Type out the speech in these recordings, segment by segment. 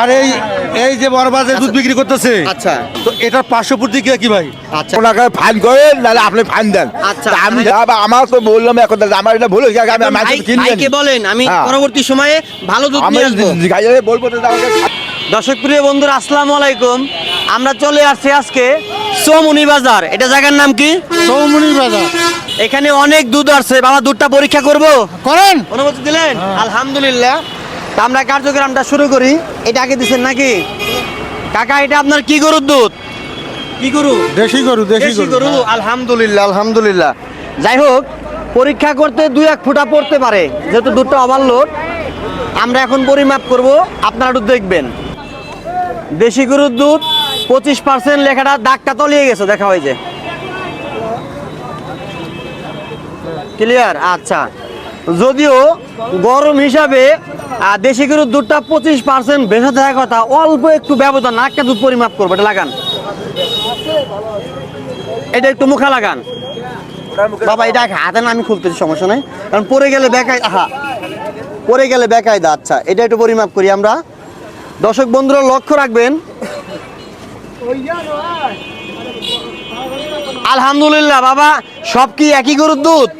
আর এই এই যে বরবাজে দুধ বিক্রি করতেছে আচ্ছা। তো এটার পার্শ্ববর্তী কে কি ভাই? আচ্ছা। ওনাকে ফাইন করেন নাহলে আপনি ফাইন দেন। আচ্ছা। আমি আমার তো বললাম এখন আমার এটা ভুল হয়েছে আমি বলেন আমি হ্যাঁ। পরবর্তী সময়ে ভালো দুধ নিয়ে আসব। গাইলে বলব তো দর্শক প্রিয় বন্ধুরা আসসালামু আলাইকুম। আমরা চলে আসছি আজকে সোমুনি বাজার। এটা জায়গার নাম কি? সৌমনি বাজার। এখানে অনেক দুধ আসছে। বাবা দুধটা পরীক্ষা করব? করেন। অনুমতি দিলেন? আলহামদুলিল্লাহ। তা আমরা কার্যক্রমটা শুরু করি। এটা আগে দিচ্ছেন নাকি? কাকা এটা আপনার কি গরুর দুধ? কি গরু? দেশি গরু দেশি দেশি গরু। গরু আলহামদুলিল্লাহ আলহামদুলিল্লাহ। যাই হোক পরীক্ষা করতে দুই এক ফুটা পড়তে পারে যেহেতু দুধটা ওভারলোড আমরা এখন পরিমাপ করব আপনারা একটু দেখবেন। দেশি গরুর দুধ পঁচিশ পার্সেন্ট লেখাটা দাগটা তলিয়ে গেছে দেখা হয়েছে ক্লিয়ার আচ্ছা। যদিও গরম হিসাবে দেশি গরুর দুধটা পঁচিশ পার্সেন্ট বেশি থাকার কথা, অল্প একটু ব্যবধান না একটা দুধ পরিমাপ করব, এটা লাগান। এটা একটু মুখা লাগান। বাবা, এটা হাতে না, আমি খুলতেছি, সমস্যা নেই। কারণ পরে গেলে বেকায় হা পরে গেলে বেকায়দা আচ্ছা এটা একটু পরিমাপ করি আমরা। দর্শক বন্ধুরা, লক্ষ্য রাখবেন। আলহামদুলিল্লাহ, বাবা, সব কি একই গরুর দুধ?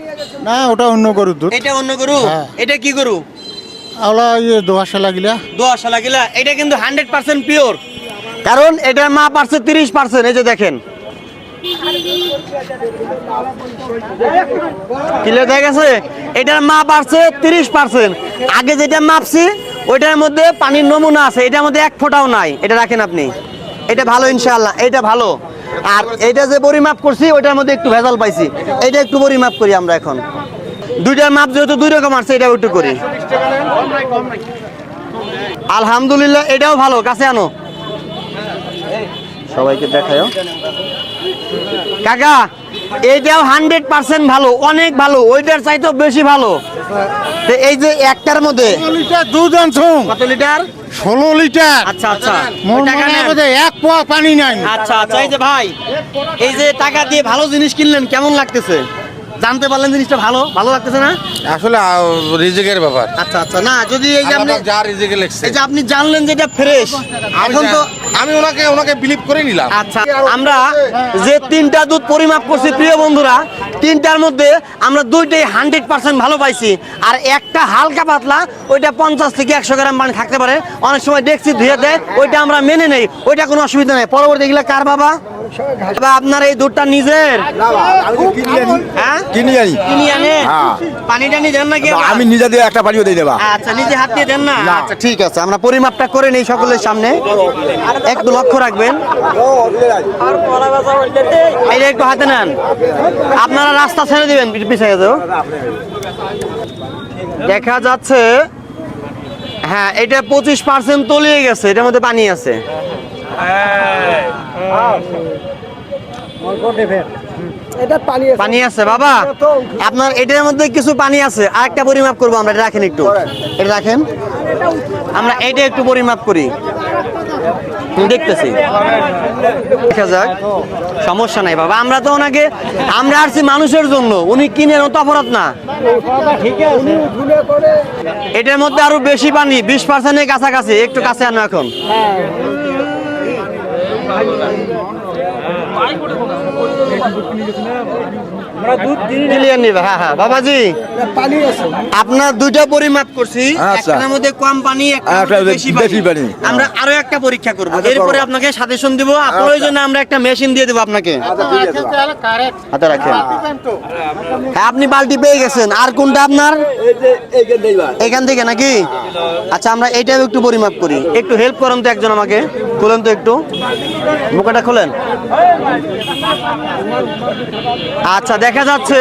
না ওটা অন্য গরুর দুধ। এটা অন্য গরু? হ্যাঁ। এটা কি গরু? আওলা ইয়ে দোয়াশা লাগিলা দোয়া শালা গিলা। এটা কিন্তু হান্ড্রেড পার্সেন্ট পিওর কারণ এটার মা পারছে তিরিশ পার্সেন্ট এই যে দেখেন। ক্লিয়ার হয়ে গেছে? এটার মা পারছে তিরিশ পার্সেন্ট আগে যেটা মাপছি ওইটার মধ্যে পানির নমুনা আছে এটার মধ্যে এক ফোঁটাও নাই। এটা রাখেন আপনি। এটা ভালো ইনশাআল্লাহ এটা ভালো। আর এইটা যে পরিমাপ করছি, ওইটার মধ্যে একটু ভেজাল পাইছি। এটা একটু পরিমাপ করি আমরা এখন। দুইটার মাপ যেহেতু দুই রকম আসছে, এটাও একটু করি। আলহামদুলিল্লাহ, এটাও ভালো, কাছে আনো। সবাইকে দেখায়। কাকা এইটাও হান্ড্রেড পার্সেন্ট ভালো অনেক ভালো ওইটার চাইতেও বেশি ভালো। তো এই যে একটার মধ্যে লিটার দুধ আনছুম কত লিটার? ষোলো লিটার। আচ্ছা আচ্ছা। এক পোয়া পানি নাই। আচ্ছা আচ্ছা। এই যে ভাই এই যে টাকা দিয়ে ভালো জিনিস কিনলেন কেমন লাগতেছে? জানতে পারলেন জিনিসটা ভালো? ভালো লাগতেছে না? আসলে রিজিকের ব্যাপার। আচ্ছা আচ্ছা। না যদি এই যে আপনি যা রিজিকে লিখছে। এই যে আপনি জানলেন যে এটা ফ্রেশ এখন তো আমি ওনাকে ওনাকে বিলিভ করে নিলাম। আচ্ছা আমরা যে তিনটা দুধ পরিমাপ করছি প্রিয় বন্ধুরা তিনটার মধ্যে আমরা দুইটাই হান্ড্রেড পার্সেন্ট ভালো পাইছি। আর একটা হালকা পাতলা ওইটা পঞ্চাশ থেকে একশো গ্রাম পানি থাকতে পারে। অনেক সময় দেখছি ধুয়ে দেয় ওইটা আমরা মেনে নেই ওইটা কোনো অসুবিধা নেই। পরবর্তী এগুলো কার বাবা বাবা, আপনার এই দুধটা নিজের? কিনি আনি। হ্যাঁ? কিনি আনি। হ্যাঁ। পানিটা নিয়ে দেন নাকি আমি নিজে দিয়ে একটা পানিও দিয়ে দেবা আচ্ছা নিজে হাত দিয়ে দেন না? আচ্ছা ঠিক আছে আমরা পরিমাপটা করে নেই সকলের সামনে। একটু লক্ষ্য রাখবেন। এটা একটু হাতে নেন। আপনারা রাস্তা ছেড়ে দিবেন পিছিয়ে যাও দেখা যাচ্ছে হ্যাঁ এটা পঁচিশ পার্সেন্ট তলিয়ে গেছে এটার মধ্যে পানি আছে। পানি আছে। বাবা। আপনার এটার মধ্যে কিছু পানি আছে। আরেকটা পরিমাপ করব আমরা এটা রাখেন একটু। এটা রাখেন। আমরা এটা একটু পরিমাপ করি। দেখতেছি। দেখা যাক। সমস্যা নাই বাবা। আমরা তো ওনাকে আমরা আসছি মানুষের জন্য। উনি কিনেন তো অপরাধ না। এটার মধ্যে আরও বেশি পানি বিশ পার্সেন্টের কাছাকাছি। একটু কাছে আনো এখন ক্লিয়ার নিবে হ্যাঁ হ্যাঁ বাবাজি আপনার দুইটা পরিমাপ করছি আচ্ছা। একটার মধ্যে কম পানি একটার আর একটা মধ্যে বেশি বেশি পানি পানি। আমরা আরও একটা পরীক্ষা করব আচ্ছা, এরপরে আপনাকে সাজেশন দিব প্রয়োজনে আমরা একটা মেশিন দিয়ে দেবো আপনাকে আচ্ছা। হাতে রাখেন হ্যাঁ আপনি বালতি পেয়ে গেছেন আর কোনটা আপনার। এখান থেকে নাকি আচ্ছা আমরা এইটাও একটু পরিমাপ করি একটু হেল্প করেন তো একজন আমাকে খুলেন তো একটু। মুখটা খোলেন। আচ্ছা দেখা যাচ্ছে,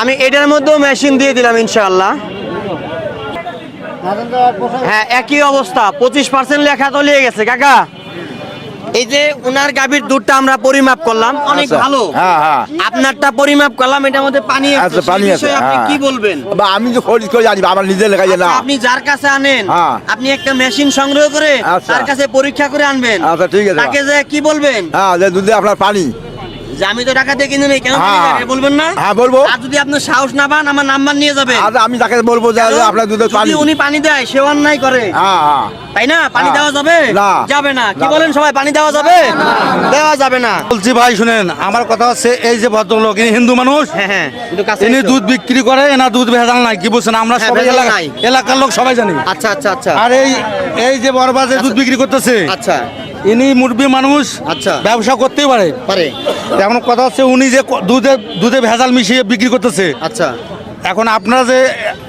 আমি এটার মধ্যেও মেশিন দিয়ে দিলাম ইনশাআল্লাহ। হ্যাঁ একই অবস্থা, পঁচিশ পার্সেন্ট লেখা তো লিয়ে গেছে, কাকা। এই যে উনার গাভীর দুধটা আমরা পরিমাপ করলাম অনেক আচ্ছা। ভালো হ্যাঁ হ্যাঁ আপনারটা পরিমাপ করলাম এটার মধ্যে পানি আছে আচ্ছা পানি আছে আপনি হ্যাঁ। কি বলবেন আমি তো খরিদ করে জানি আমার নিজে লেখা যে না আচ্ছা, আপনি যার কাছে আনেন। আপনি একটা মেশিন সংগ্রহ করে আচ্ছা। তার কাছে পরীক্ষা করে আনবেন আচ্ছা, ঠিক আছে। তাকে যে কি বলবেন হ্যাঁ যে দুধে আপনার পানি যে আমি তো টাকা দিয়ে কিনে নেই কেন হ্যাঁ। কিনলেন? বলবেন না হ্যাঁ, বলব। আর যদি আপনার সাহস না পান আমার নাম্বার নিয়ে যাবেন আর আমি তাকে বলব যে আপনার যদি উনি পানি দেয় সে অন্যায় করে হ্যাঁ হ্যাঁ তাই না পানি। দেওয়া যাবে না। যাবে না কি না। বলেন সবাই পানি দেওয়া যাবে দেওয়া যাবে না বলছি ভাই শুনেন আমার কথা হচ্ছে এই যে ভদ্রলোক ইনি হিন্দু মানুষ হ্যাঁ হ্যাঁ একটু কাছে ইনি এসো। দুধ বিক্রি করে এনা দুধ ভেজাল নাই কি বলছেন আমরা হ্যাঁ, সবাই ভেজাল এলাকা- নাই। এলাকার লোক সবাই জানি আচ্ছা আচ্ছা আচ্ছা আর এই এই যে বরবাজে দুধ বিক্রি করতেছে আচ্ছা ইনি মুরবি মানুষ আচ্ছা। ব্যবসা করতেই পারে। পারে। এখন কথা হচ্ছে উনি যে দুধে দুধে ভেজাল মিশিয়ে বিক্রি করতেছে। আচ্ছা। এখন আপনারা যে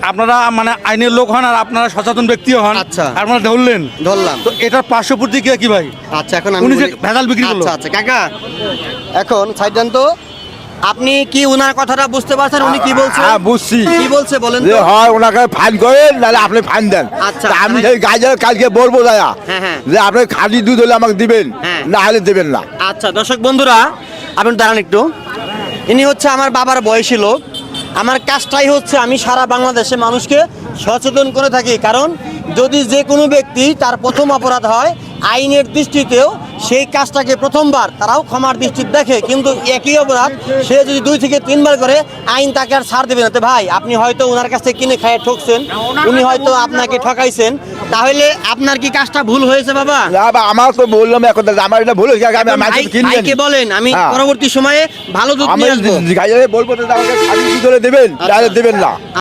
আপনারা মানে আইনের লোক হন আর আপনারা সচেতন ব্যক্তিও হন আচ্ছা। আপনারা ধরলেন। ধরলাম। তো এটার পার্শ্ববর্তী কে কি ভাই? আচ্ছা এখন উনি যে ভেজাল বিক্রি করল। আচ্ছা আচ্ছা কাকা এখন সাইড তো। আপনি কি উনার কথাটা বুঝতে পারছেন? উনি কি বলছেন হ্যাঁ বুঝছি। কি বলছে বলেন যে তো? হয় ওনাকে ফাইন করেন নাহলে আপনি ফাইন দেন। আচ্ছা। আমি সেই গাইজের কালকে বলব দায়া হ্যাঁ, হ্যাঁ। যে আপনি খাঁটি দুধ হলে আমাকে দিবেন হ্যাঁ। না হলে দেবেন না। আচ্ছা দর্শক বন্ধুরা আপনি দাঁড়ান একটু। ইনি হচ্ছে আমার বাবার বয়সী লোক। আমার কাজটাই হচ্ছে আমি সারা বাংলাদেশে মানুষকে সচেতন করে থাকি। কারণ যদি যে কোনো ব্যক্তি তার প্রথম অপরাধ হয় আইনের দৃষ্টিতেও সেই কাজটাকে প্রথমবার তারাও ক্ষমার দৃষ্টিতে দেখে কিন্তু একই অপরাধ সে যদি দুই থেকে তিনবার করে আইন তাকে আর ছাড় দেবে না। তো ভাই আপনি হয়তো ওনার কাছ থেকে কিনে খাইয়ে ঠকছেন উনি হয়তো আপনাকে ঠকাইছেন। তাহলে আপনার কি কাজটা ভুল হয়েছে বাবা? আমার তো বললাম এখন আমার এটা ভুল হয়েছে আমি ভাইকে বলেন আমি হ্যাঁ। পরবর্তী সময়ে ভালো দুধ নিয়ে আসব। বলব যে আমাকে দেবেন নাহলে দেবেন না।